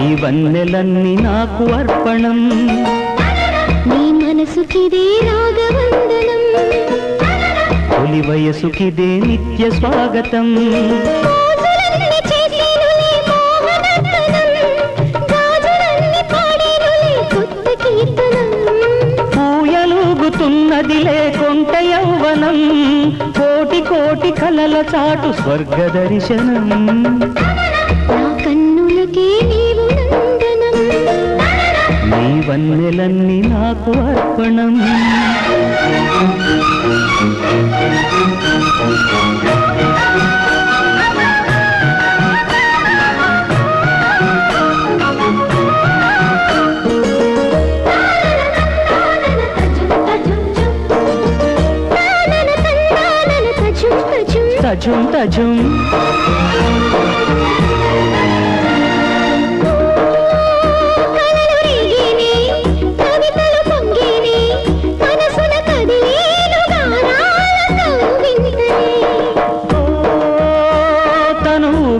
వన్నెలన్నీ నాకు అర్పణం. నీ మనసుకిదే రాగవందనం. తొలి వయసుకిదే నిత్య స్వాగతం. పూయలుగుతున్నదిలే కొంట యౌవనం. కోటి కోటి కలల చాటు స్వర్గ దర్శనం వన్నెలన్నీ నాకు అర్పణం. తజుం తజుం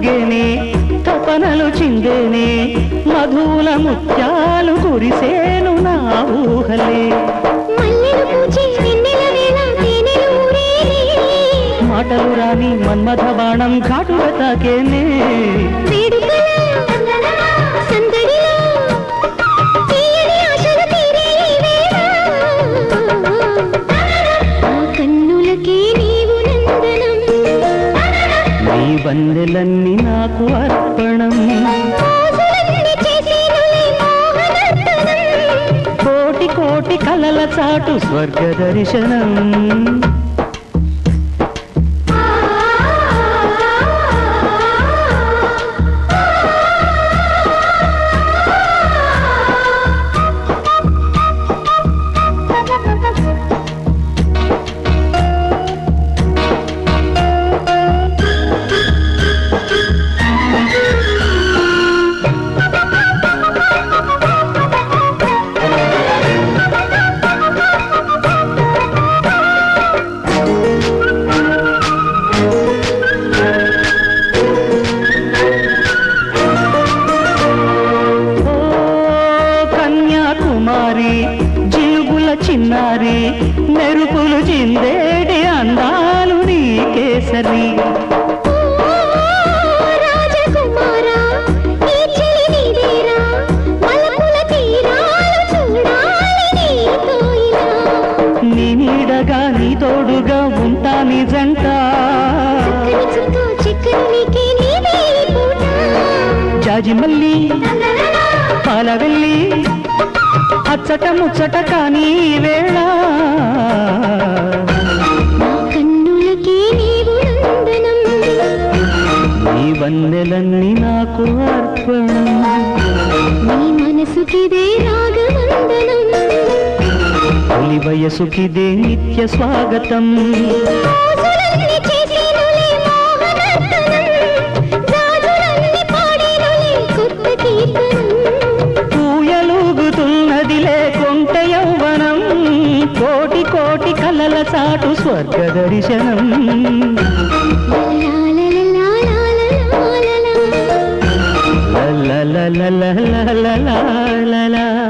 మోగేనే తపనలు చిందేనే మధుల ముత్యాలు కురిసేను నా ఊహలే. మాటలు రాని మన్మథ బాణం ఘాటుగా తాకేనే. నాకు అర్పణం. కోటి కోటి కలల చాటు స్వర్గ దర్శనం చిన్నారి మెరుపులు చిందేటి అందాలు నీ కేసరి నీడగా నీ తోడుగా ఉంటా నీ జంట. జాజి మళ్ళీ పాల వెళ్ళి అచ్చట ముచ్చట కానీ వేళ. నీ నాకు అర్పణ. నీ మనసుకిదే రాగవందనం. వయసుకిదే నిత్య స్వాగతం. కోటి కలల చాటు స్వర్గ దర్శనం la la la la